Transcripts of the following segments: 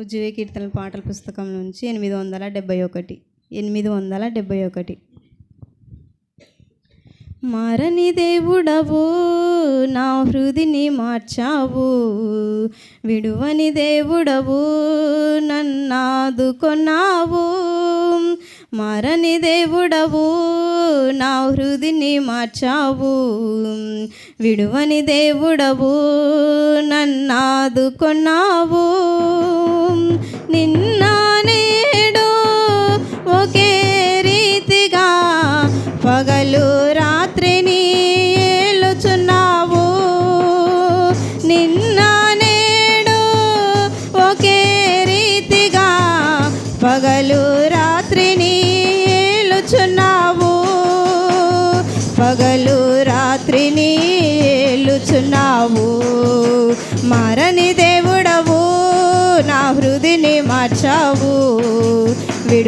ఉజ్జీవ కీర్తనల పాటల పుస్తకం నుంచి ఎనిమిది వందల డెబ్బై ఒకటి. ఎనిమిది వందల డెబ్బై ఒకటి. మారని దేవుడవు నా హృదిని మార్చావు. విడువని దేవుడవు నన్నాదుకొన్నావు మారని దేవుడవు నా హృదిని మార్చావు. విడువని దేవుడవు నన్నాదుకొన్నావు నిన్నానే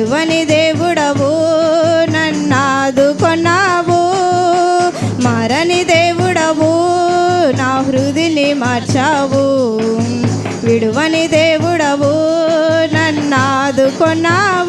విడువని దేవుడవు నన్నాదుకొన్నావు మారని దేవుడవు నా హృదిని మార్చావు. విడువని దేవుడవు నన్నాదుకొన్నావు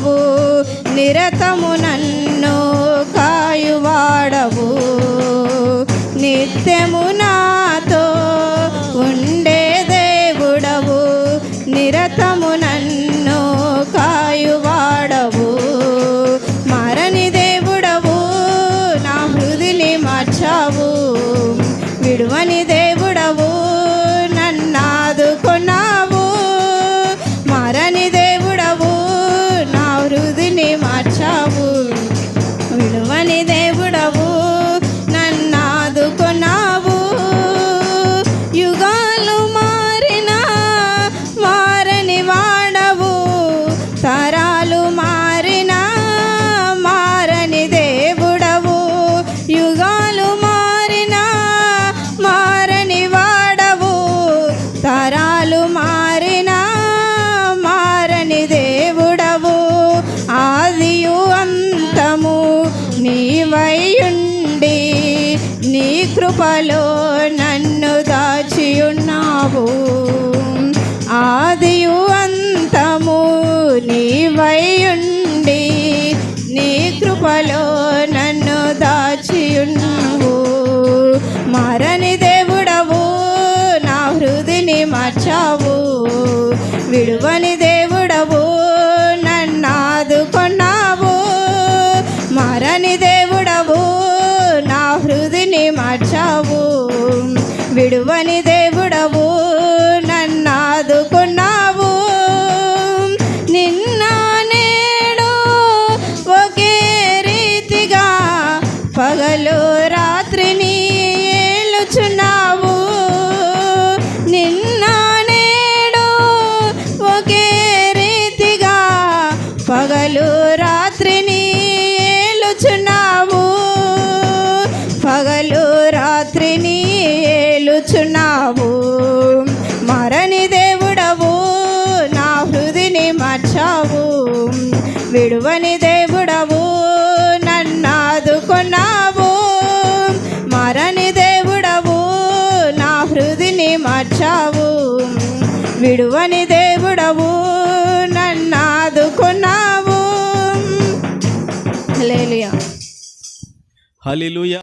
దేవుడవు నిరతము నన్ను కాయువాడవు. నిత్యమున నీ కృపలో నన్ను దాచియున్నావు. ఆదియు అంతము నీవైయుండి నీ కృపలో నన్ను దాచియున్నావు. మరణి దేవుడవు నా హృదిని మార్చావు. విడువని విడువని విడువని దేవుడవు నన్నాదుకున్నావు మరని దేవుడవు నా హృదిని మార్చావు. విడువని దేవుడవు నన్నాదుకున్నావు హల్లెలూయా. హల్లెలూయా.